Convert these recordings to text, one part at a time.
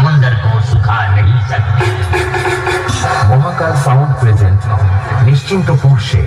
समंदर को सुखा नहीं सकते महाकाल साउंड प्रेजेंट निश्चिंतपुर से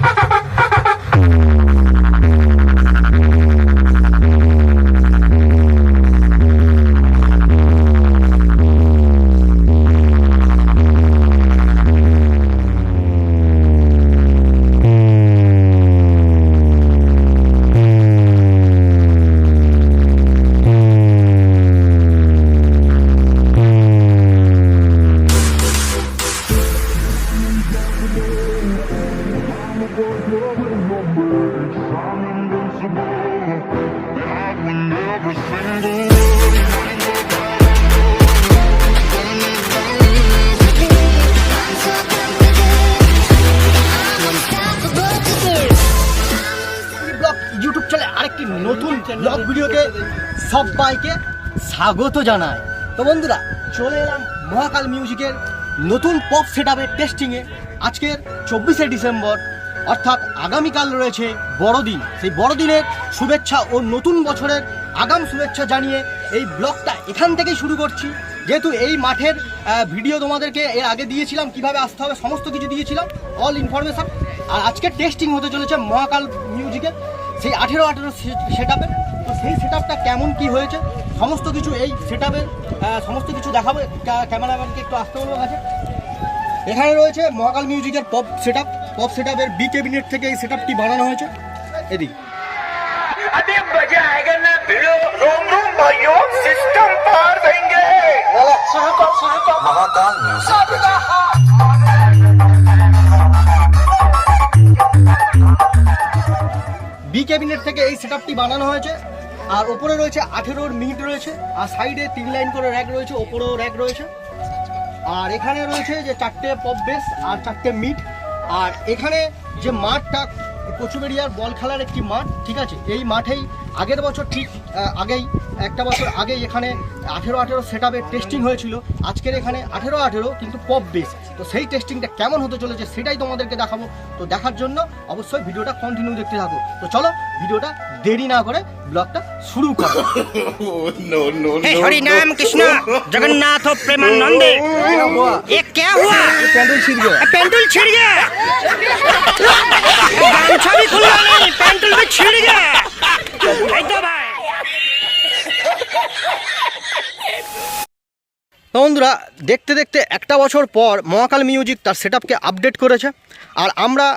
ইউটিউব চ্যানেলে আরেকটি নতুন ব্লগ ভিডিওতে সবাইকে স্বাগত জানায় তো বন্ধুরা, চলে এলাম মহাকাল মিউজিকের নতুন পপ সেট আপের টেস্টিংয়ে আজকের চব্বিশে ডিসেম্বর, অর্থাৎ আগামীকাল রয়েছে বড়দিন। সেই বড়দিনের শুভেচ্ছা ও নতুন বছরের আগাম শুভেচ্ছা জানিয়ে এই ব্লগটা এখান থেকেই শুরু করছি। যেহেতু এই মাঠের ভিডিও তোমাদেরকে এর আগে দিয়েছিলাম, কীভাবে আসতে হবে, সমস্ত কিছু দিয়েছিলাম অল ইনফরমেশন আর আজকে টেস্টিং হতে চলেছে মহাকাল মিউজিকের সেই আঠেরো আঠেরো সেট আপের তো সেই সেট আপটা কেমন কি হয়েছে, সমস্ত কিছু এই সেট আপের সমস্ত কিছু দেখাবো। ক্যামেরাম্যানকে একটু আসতে বলব কাছে। এখানে রয়েছে মহাকাল মিউজিকের pop set up pop set আপের বি ক্যাবিনেট থেকে এই সেট আপটি বানানো হয়েছে। এদিক। বি ক্যাবিনেট থেকে এই সেট বানানো হয়েছে। আর ওপরে রয়েছে আঠেরোর মিনিট রয়েছে। আর সাইডে তিন লাইন করে র্যাক রয়েছে ওপরেও র্যাক রয়েছে। আর এখানে রয়েছে যে চারটে পপ বেস আর চারটে মিট। আর এখানে যে মাঠটা কচুবেড়িয়ার বল খেলার একটি মাঠ, ঠিক আছে? এই মাঠেই আগের বছর ঠিক আগেই, একটা বছর আগেই এখানে আঠেরো আঠেরো সেট টেস্টিং হয়েছিল। আজকের এখানে আঠেরো আঠেরো কিন্তু পপ বেস তো সেই টেস্টিংটা কেমন হতে চলেছে সেটাই তোমাদেরকে দেখাবো। তো দেখার জন্য অবশ্যই ভিডিওটা কন্টিনিউ দেখতে থাকো। তো চলো ভিডিওটা দেরি না করে ব্লগটা শুরু করো। হরি নাম কৃষ্ণ জগন্নাথ প্রেমানন্দে। এ প্যান্ডুল ছিড় ভাই। তো বন্ধুরা, দেখতে দেখতে একটা বছর পর মহাকাল মিউজিক তার সেট আপডেট করেছে। আর আমরা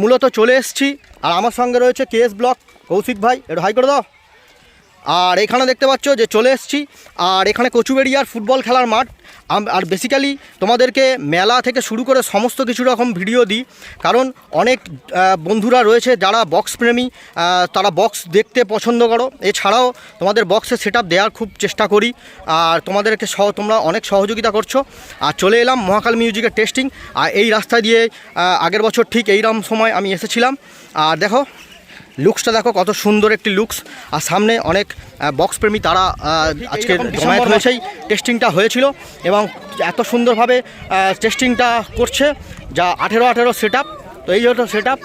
মূলত চলে এসছি। আর আমার সঙ্গে রয়েছে কেএস ব্লক কৌশিক ভাই এটা হাই করে দাও। আর এখানে দেখতে পাচ্ছ যে চলে এসেছি। আর এখানে কচুবেড়িয়ার ফুটবল খেলার মাঠ। আর বেসিক্যালি তোমাদেরকে মেলা থেকে শুরু করে সমস্ত কিছু রকম ভিডিও দিই। কারণ অনেক বন্ধুরা রয়েছে যারা বক্স প্রেমী তারা বক্স দেখতে পছন্দ করো। এছাড়াও তোমাদের বক্সের সেট আপ দেওয়ার খুব চেষ্টা করি। আর তোমাদেরকে সহ তোমরা অনেক সহযোগিতা করছ। আর চলে এলাম মহাকাল মিউজিকের টেস্টিং আর এই রাস্তা দিয়ে আগের বছর ঠিক এইরকম সময় আমি এসেছিলাম। আর দেখো লুকসটা দেখো কত সুন্দর একটি লুকস। আর সামনে অনেক বক্স প্রেমী তারা আহ, আজকে জমায়েত হয়েছেই। টেস্টিংটা হয়েছিল এবং এত সুন্দরভাবে টেস্টিংটা করছে যা আঠেরো আঠেরো সেট আপ তো এই হলো সেট আপ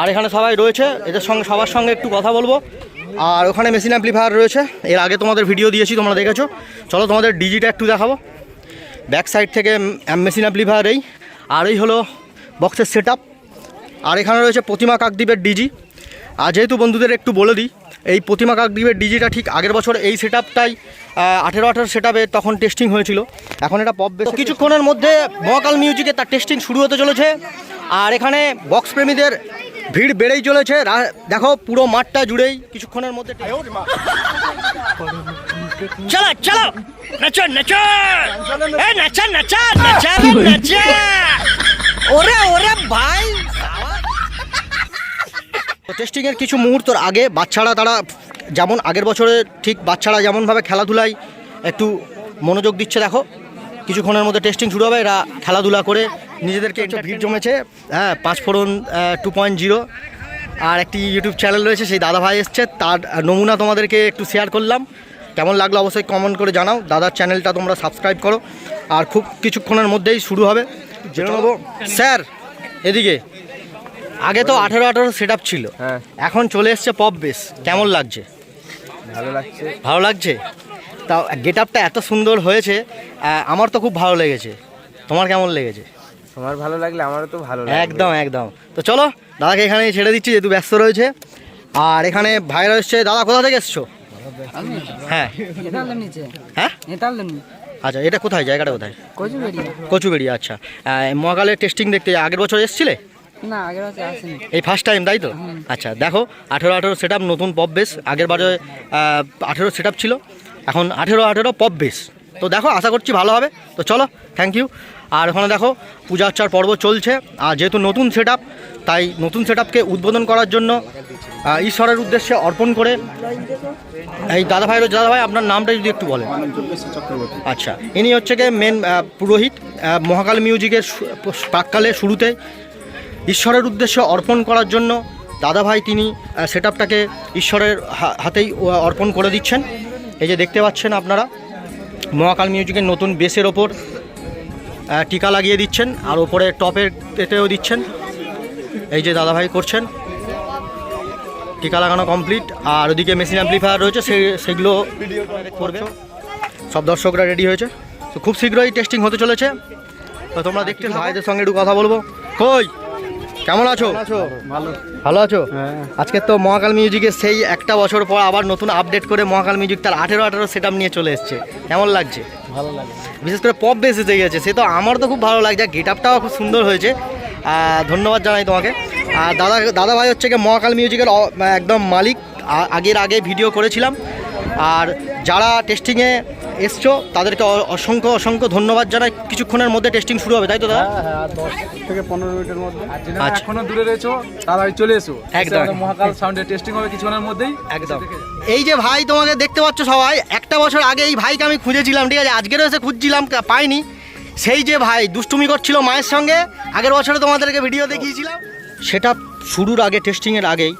আর এখানে সবাই রয়েছে এদের সঙ্গে সবার সঙ্গে একটু কথা বলব। আর ওখানে মেশিন অ্যাম্পলিফায়ার রয়েছে। এর আগে তোমাদের ভিডিও দিয়েছি তোমরা দেখেছ। চলো তোমাদের ডিজিটা একটু দেখাবো। ব্যাক সাইড থেকে মেশিন অ্যাম্পলিফায়ার এই। আর এই হলো বক্সের সেট আর এখানে রয়েছে প্রতিমা কাকদ্বীপের ডিজি। আর যেহেতু বন্ধুদের একটু বলে দিই এই প্রতিমা কাকদ্বীপের ডিজিটা ঠিক আগের বছর এই সেট আপটাই আঠেরো আঠেরো সেট তখন টেস্টিং হয়েছিল। এখন এটা পপ বেশ। কিছুক্ষণের মধ্যে মহাকাল মিউজিকে তার টেস্টিং শুরু হতে চলেছে। আর এখানে বক্স প্রেমীদের ভিড় বেড়েই চলেছে। দেখো পুরো মাঠটা জুড়েই কিছুক্ষণের মধ্যে চলো চলো। নাচো নাচো। নাচা নাচা নাচা নাচা। ওরে ওরে ভাই টেস্টিংয়ের কিছু মুহূর্তর আগে বাচ্চারা তারা যেমন আগের বছরে ঠিক বাচ্চারা যেমনভাবে খেলাধুলায় একটু মনোযোগ দিচ্ছে দেখো। কিছুক্ষণের মধ্যে টেস্টিং শুরু হবে এরা খেলাধুলা করে নিজেদেরকে একটু ভিড় জমেছে। হ্যাঁ পাঁচ ফোড়ন টু পয়েন্ট জিরো আর একটি ইউটিউব চ্যানেল রয়েছে সেই দাদা ভাই এসছে। তার নমুনা তোমাদেরকে একটু শেয়ার করলাম। কেমন লাগল অবশ্যই কমেন্ট করে জানাও। দাদার চ্যানেলটা তোমরা সাবস্ক্রাইব করো। আর খুব কিছুক্ষণের মধ্যেই শুরু হবে। জেনে নেব। স্যার এদিকে। আগে তো আঠেরো আঠারো সেট ছিল। হ্যাঁ। এখন চলে এসছে পপ বেস কেমন লাগছে? ভালো লাগছে। ভালো লাগছে? তা গেট আপটা এত সুন্দর হয়েছে আমার তো খুব ভালো লেগেছে। তোমার কেমন লেগেছে? তোমার ভালো লাগলে আমারও তো ভালো একদম একদম। তো চলো দাদাকে এখানে ছেড়ে দিচ্ছি যেহেতু ব্যস্ত রয়েছে। আর এখানে ভাইরা এসছে। দাদা কোথা থেকে এসছো? হ্যাঁ। হ্যাঁ? আচ্ছা এটা কোথায়? জায়গাটা কোথায়? কচুবেড়িয়া। কচুবেড়ি আচ্ছা। মহাকালের টেস্টিং দেখতে আগের বছর এসছিলে? না আগের বছর আসেনি। এই ফার্স্ট টাইম তাই তো? আচ্ছা দেখো আঠেরো আঠেরো সেট নতুন পপ বেস আগের বারে আঠেরো সেট ছিল। এখন আঠেরো আঠেরো পপ বেস তো দেখো আশা করছি ভালো হবে। তো চলো থ্যাংক ইউ আর ওখানে দেখো পূজা অর্চার পর্ব চলছে। আর যেহেতু নতুন সেট তাই নতুন সেট উদ্বোধন করার জন্য ঈশ্বরের উদ্দেশ্যে অর্পণ করে এই দাদা ভাই দাদা ভাই আপনার নামটা যদি একটু বলেন। আচ্ছা ইনি হচ্ছে গিয়ে মেন পুরোহিত মহাকাল মিউজিকের প্রাককালে শুরুতে ঈশ্বরের উদ্দেশ্যে অর্পণ করার জন্য দাদাভাই তিনি সেট আপটাকে ঈশ্বরের হাতেই অর্পণ করে দিচ্ছেন। এই যে দেখতে পাচ্ছেন আপনারা, মহাকাল মিউজিকের নতুন বেসের ওপর টিকা লাগিয়ে দিচ্ছেন, আর ওপরে টপের এতেও দিচ্ছেন। এই যে দাদাভাই করছেন, টিকা লাগানো কমপ্লিট, আর ওদিকে মেশিন অ্যাম্পলিফায়ার রয়েছে, সে, সেগুলো করবে। সব দর্শকরা রেডি হয়েছে। তো খুব শীঘ্রই টেস্টিং হতে চলেছে। তো তোমরা দেখতে, ভাইদের সঙ্গে একটু কথা বলব। কই? কেমন আছো? ভালো। ভালো আছো? আজকে তো মহাকাল মিউজিকের সেই একটা বছর পর আবার নতুন আপডেট করে মহাকাল মিউজিক তার আঠেরো আঠেরো সেট নিয়ে চলে এসছে। কেমন লাগছে? ভালো লাগে। বিশেষ করে পপ বেস এসে গেছে সে তো আমার তো খুব ভালো লাগছে। গেট আপটাও খুব সুন্দর হয়েছে। ধন্যবাদ জানাই তোমাকে। আর দাদা দাদা ভাই হচ্ছে গিয়ে মহাকাল মিউজিকের একদম মালিক। আগের আগে ভিডিও করেছিলাম। আর যারা টেস্টিংয়ে এসছো তাদেরকে অসংখ্য অসংখ্য ধন্যবাদ জানাই। কিছুক্ষণের মধ্যে টেস্টিং শুরু হবে তাই তো দাদা? থেকে পনেরো মিনিটের মধ্যে। আচ্ছা। এখনও দূরে রয়েছো তারা চলে এসো। একদম। মহাকাল সাউন্ডের টেস্টিং হবে কিছুক্ষণের মধ্যেই। একদম। এই যে ভাই তোমাকে দেখতে পাচ্ছ সবাই একটা বছর আগে এই ভাইকে আমি খুঁজেছিলাম ঠিক আছে? আজকেরও এসে খুঁজছিলাম পাইনি। সেই যে ভাই দুষ্টুমি করছিল মায়ের সঙ্গে আগের বছরে তোমাদেরকে ভিডিও দেখিয়েছিলাম। সেটা শুরুর আগে টেস্টিংয়ের আগেই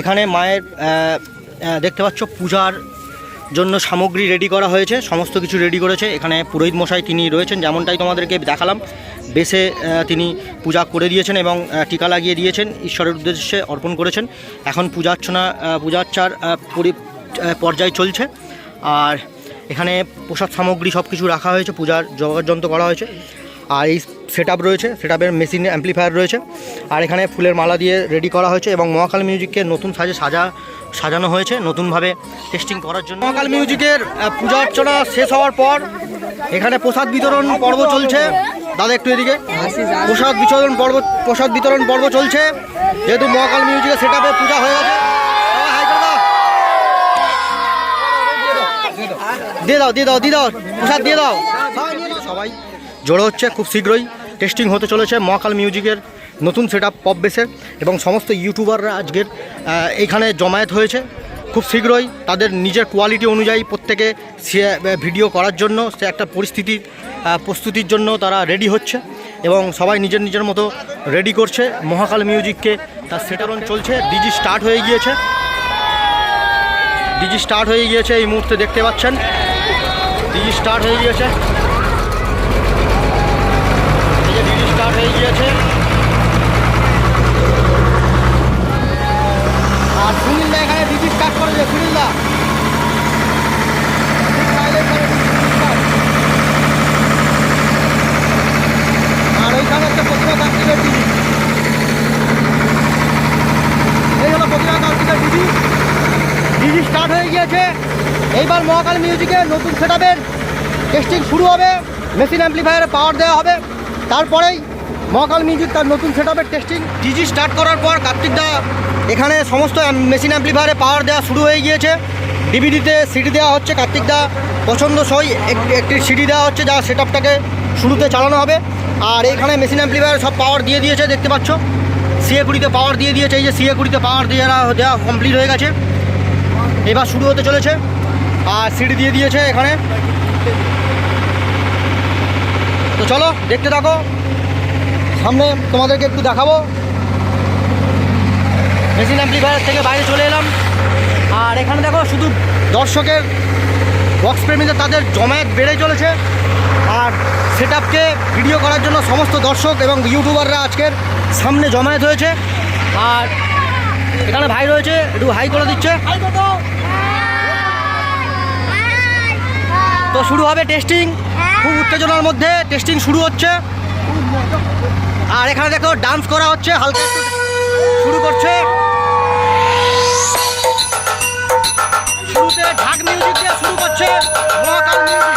এখানে মায়ের দেখতে পাচ্ছ পূজার জন্য সামগ্রী রেডি করা হয়েছে সমস্ত কিছু রেডি করেছে। এখানে পুরোহিত মশাই তিনি রয়েছেন যেমনটাই তোমাদেরকে দেখালাম। বেশে তিনি পূজা করে দিয়েছেন এবং টিকা লাগিয়ে দিয়েছেন ঈশ্বরের উদ্দেশ্যে অর্পণ করেছেন। এখন পূজা অর্চনা আহ, পূজা অর্চার পরি- পর্যায় চলছে। আর এখানে প্রসাদ সামগ্রী সব কিছু রাখা হয়েছে পূজার জগৎযন্ত্র করা হয়েছে। আর এই সেট রয়েছে সেট আপের মেশিন অ্যাম্পলিফায়ার রয়েছে। আর এখানে ফুলের মালা দিয়ে রেডি করা হয়েছে এবং মহাকাল মিউজিককে নতুন সাজে সাজা, সাজানো হয়েছে নতুনভাবে টেস্টিং করার জন্য। মহাকাল মিউজিকের পূজা অর্চনা শেষ হওয়ার পর এখানে প্রসাদ বিতরণ পর্ব চলছে। দাদা, একটু এদিকে। প্রসাদ বিতরণ পর্ব, প্রসাদ বিতরণ পর্ব চলছে। যেহেতু মহাকাল মিউজিকের সেট আপে পূজা হয়ে গেছে। দিয়ে দাও দিয়ে দাও দিয়ে দাও। প্রসাদ দিয়ে দাও। সবাই। জড়ো হচ্ছে, খুব শীঘ্রই টেস্টিং হতে চলেছে মহাকাল মিউজিকের নতুন সেট আপ পপ বেসের এবং সমস্ত ইউটিউবাররা আজকের এখানে জমায়েত হয়েছে। খুব শীঘ্রই তাদের নিজের কোয়ালিটি অনুযায়ী প্রত্যেকে সে ভিডিও করার জন্য, সে একটা পরিস্থিতির প্রস্তুতির জন্য তারা রেডি হচ্ছে এবং সবাই নিজের নিজের মতো রেডি করছে। মহাকাল মিউজিককে তার সেটারন চলছে। ডিজি স্টার্ট হয়ে গিয়েছে। ডিজি স্টার্ট হয়ে গিয়েছে এই মুহূর্তে দেখতে পাচ্ছেন। ডিজি স্টার্ট হয়ে গিয়েছে এই যে ডিজি স্টার্ট হয়ে গিয়েছে আর সুনীল দা এখানে ডিজি স্টার্ট করেছে সুনীল দা আর ওইখানে একটা প্রতিমা তান্ত্রিকের ডিজি এই হলো প্রতিমা তান্ত্রিকের ডিজি ডিজি স্টার্ট হয়ে গিয়েছে। এইবার মহাকাল মিউজিকের নতুন সেট টেস্টিং শুরু হবে। মেশিন অ্যাম্পলিফায়ারে পাওয়ার দেওয়া হবে। তারপরেই মহাকাল মিউজিক তার নতুন সেট টেস্টিং ডিজি স্টার্ট করার পর কার্তিক দা এখানে সমস্ত মেশিন অ্যাম্পলিফায়ারে পাওয়ার দেওয়া শুরু হয়ে গিয়েছে। ডিভিডিতে সিডি দেওয়া হচ্ছে কার্তিক দা। পছন্দ সই একটি সিডি দেওয়া হচ্ছে যা সেট শুরুতে চালানো হবে। আর এখানে মেশিন অ্যাম্পলিফায়ার সব পাওয়ার দিয়ে দিয়েছে, দেখতে পাচ্ছ? সিএ কুড়িতে পাওয়ার দিয়ে দিয়েছে, এই যে সিএ কুড়িতে পাওয়ার দিয়ে দেওয়া কমপ্লিট হয়ে গেছে। এবার শুরু হতে চলেছে। আর সিডি দিয়ে দিয়েছে এখানে। তো চলো, দেখতে থাকো। সামনে তোমাদেরকে একটু দেখাবো। মেশিন অ্যাম্পলিফায়ার থেকে বাইরে চলে এলাম। আর এখানে দেখো শুধু দর্শকের বক্স প্রেমীদের তাদের জমায়েত বেড়ে চলেছে। আর সেট ভিডিও করার জন্য সমস্ত দর্শক এবং ইউটিউবাররা আজকের সামনে জমায়েত হয়েছে। আর এখানে ভাই রয়েছে, একটু হাই করে দিচ্ছে। তো শুরু হবে টেস্টিং। খুব উত্তেজনার মধ্যে টেস্টিং শুরু হচ্ছে। আর এখানে দেখো ডান্স করা হচ্ছে, হালকা শুরু করছে। শুরুতে ঢাক মিউজিক দিয়ে শুরু করছে, মহাকাল মিউজিক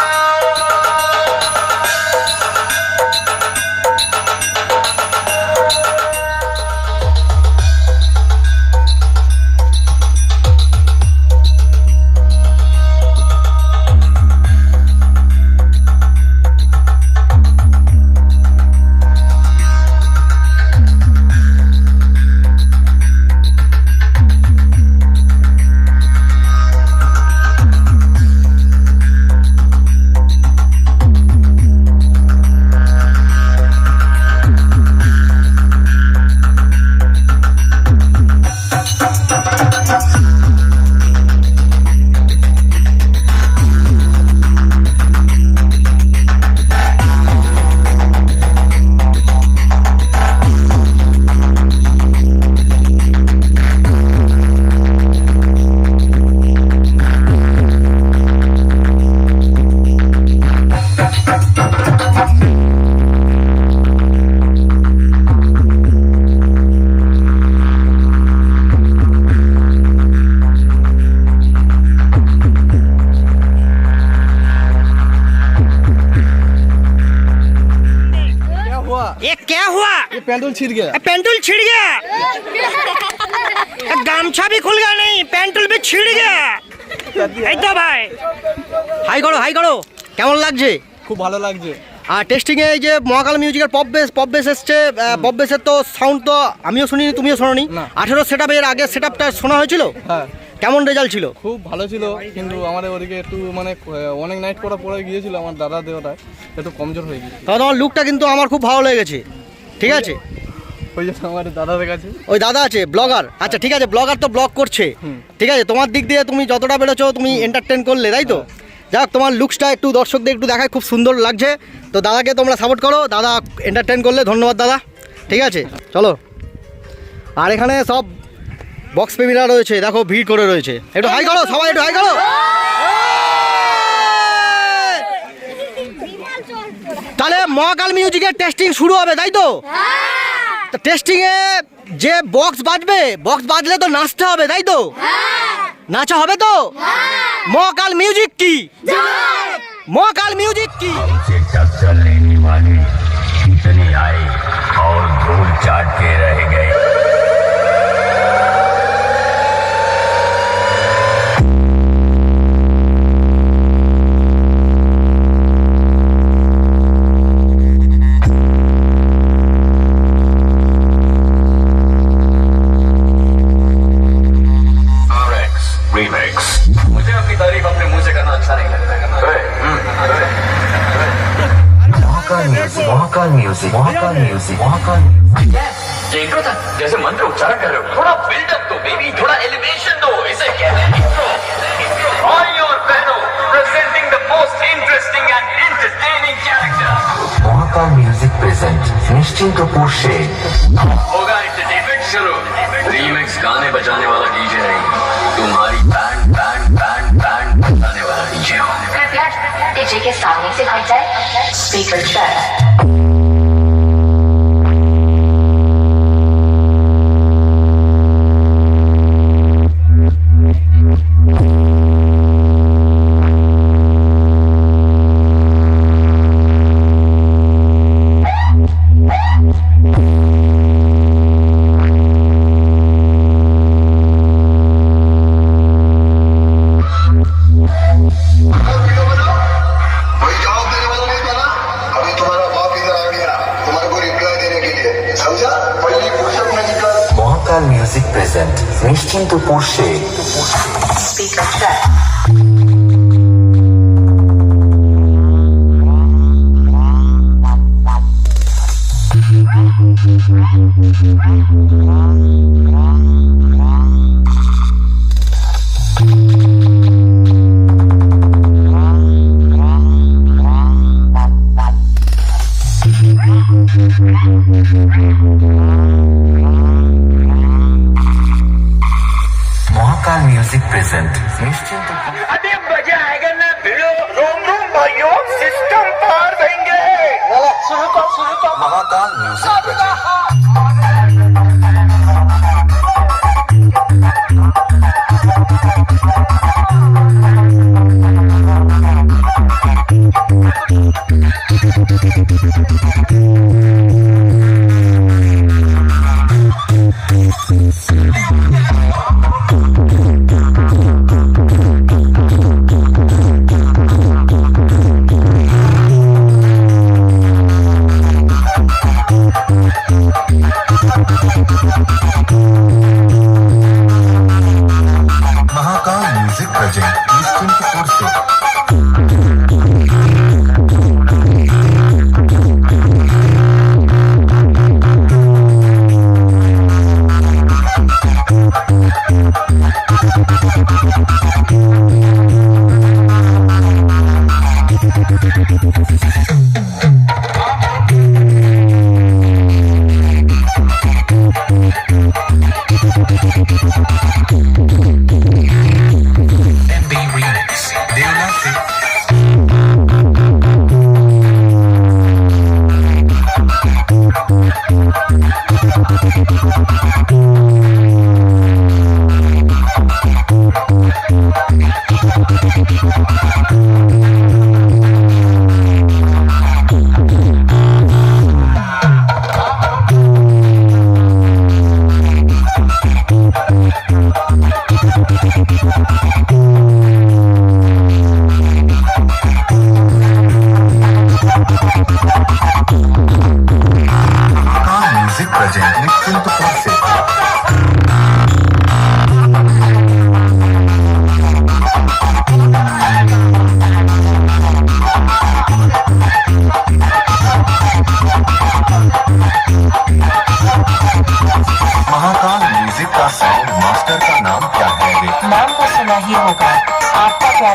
क्या हुआ ये पेंडुल छिड़ गया ए, पेंटुल छिड़ गया ए, गामछा भी खुल गया नहीं पेंटुल भी छिड़ गया এই তো ভাই হাই করো হাই করো কেমন লাগছে খুব ভালো লাগছে আর টেস্টিংয়ে এই যে মহাকাল মিউজিকের পপ বেস পপ বেস এসছে পপ বেসের তো সাউন্ড তো আমিও শুনিনি তুমিও শোনোনি না। আঠেরো সেট এর আগে সেট আপটা শোনা হয়েছিল হ্যাঁ কেমন রেজাল্ট ছিল খুব ভালো ছিল কিন্তু আমাদের ওদিকে একটু মানে আহ, অনেক নাইট করার পরে গিয়েছিল আমার দাদা দেওয়াটা একটু কমজোর হয়ে গিয়েছে তবে তোমার লুকটা কিন্তু আমার খুব ভালো লেগেছে ঠিক আছে? ওই জন্য আমার দাদাদের কাছে। ওই দাদা আছে ব্লগার। আচ্ছা ঠিক আছে ব্লগার তো ব্লগ করছে। ঠিক আছে তোমার দিক দিয়ে তুমি যতটা বেরোছো তুমি এন্টারটেন করলে তাই তো? যাক তোমার লুকসটা একটু দর্শকদের একটু দেখায় খুব সুন্দর লাগছে। তো দাদাকে তোমরা সাপোর্ট করো দাদা এন্টারটেন করলে ধন্যবাদ দাদা। ঠিক আছে চলো। আর এখানে সব বক্স প্রেমীরা রয়েছে দেখো ভিড় করে রয়েছে। একটু হাই করো সবাই একটু হাই করো। মহাকাল মিউজিকের টেস্টিং শুরু হবে তাই তো? তো টেস্টিংয়ে যে বক্স বাজবে বক্স বাজলে তো নাচতে হবে তাই তো? নাচা হবে তো? মহাকাল মিউজিক কি? মহাকাল মিউজিক কি? मुझे अपनी तारीफ़ अपने मुँह से करना अच्छा नहीं लगता। Music Mahakal music Mahakal music Mahakal music intro था जैसे मंत्र उच्चारण कर रहे हो। थोड़ा बिल्डअप दो बेबी थोड़ा एलिवेशन दो इसे कहते हैं इंट्रो भाइयों और बहनों presenting the most interesting and entertaining character music present Nishchintpur से होगा एंटरटेनमेंट शुरू। रीमिक्स गाने बजाने वाला डीजे नहीं। तुम्हारी बैंड डीजे के सामने से हट जाए। Speaker track Morta Music Present Nischintupur She Speaker Check Thank you. local music present. Music present.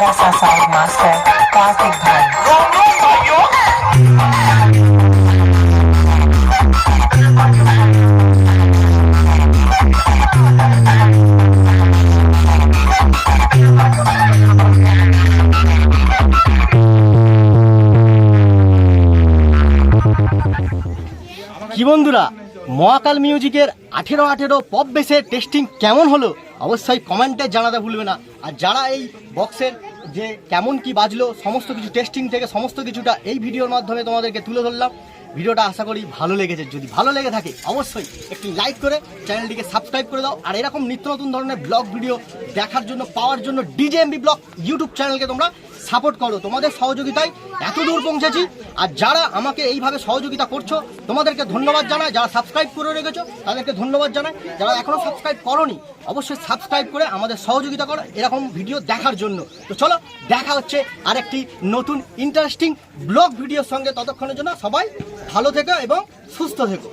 Salsa Sound Master, Karthik কি বন্ধুরা মহাকাল মিউজিকের আঠেরো আঠেরো পপ বেসের টেস্টিং কেমন হলো? অবশ্যই কমেন্টে জানাতে ভুলবে না। আর যারা এই বক্সের যে কেমন কি বাজলো, সমস্ত কিছু টেস্টিং থেকে সমস্ত কিছুটা এই ভিডিওর মাধ্যমে তোমাদেরকে তুলে ধরলাম। ভিডিওটা আশা করি ভালো লেগেছে। যদি ভালো লেগে থাকে, অবশ্যই একটি লাইক করে চ্যানেলটিকে সাবস্ক্রাইব করে দাও। আর এরকম নিত্য নতুন ধরনের ব্লগ ভিডিও দেখার জন্য, পাওয়ার জন্য ডিজেএমবি ব্লগ ইউটিউব চ্যানেলকে তোমরা সাপোর্ট করো। তোমাদের সহযোগিতায় এত দূর পৌঁছেছি। আর যারা আমাকে এইভাবে সহযোগিতা করছ, তোমাদেরকে ধন্যবাদ জানায় যারা সাবস্ক্রাইব করে রেখেছো, তাদেরকে ধন্যবাদ জানাই। যারা এখনও সাবস্ক্রাইব করনি, অবশ্যই সাবস্ক্রাইব করে আমাদের সহযোগিতা করো এরকম ভিডিও দেখার জন্য। তো চলো, দেখা হচ্ছে আরেকটি নতুন ইন্টারেস্টিং ব্লগ ভিডিওর সঙ্গে। ততক্ষণের জন্য সবাই ভালো থেকো এবং সুস্থ থেকো।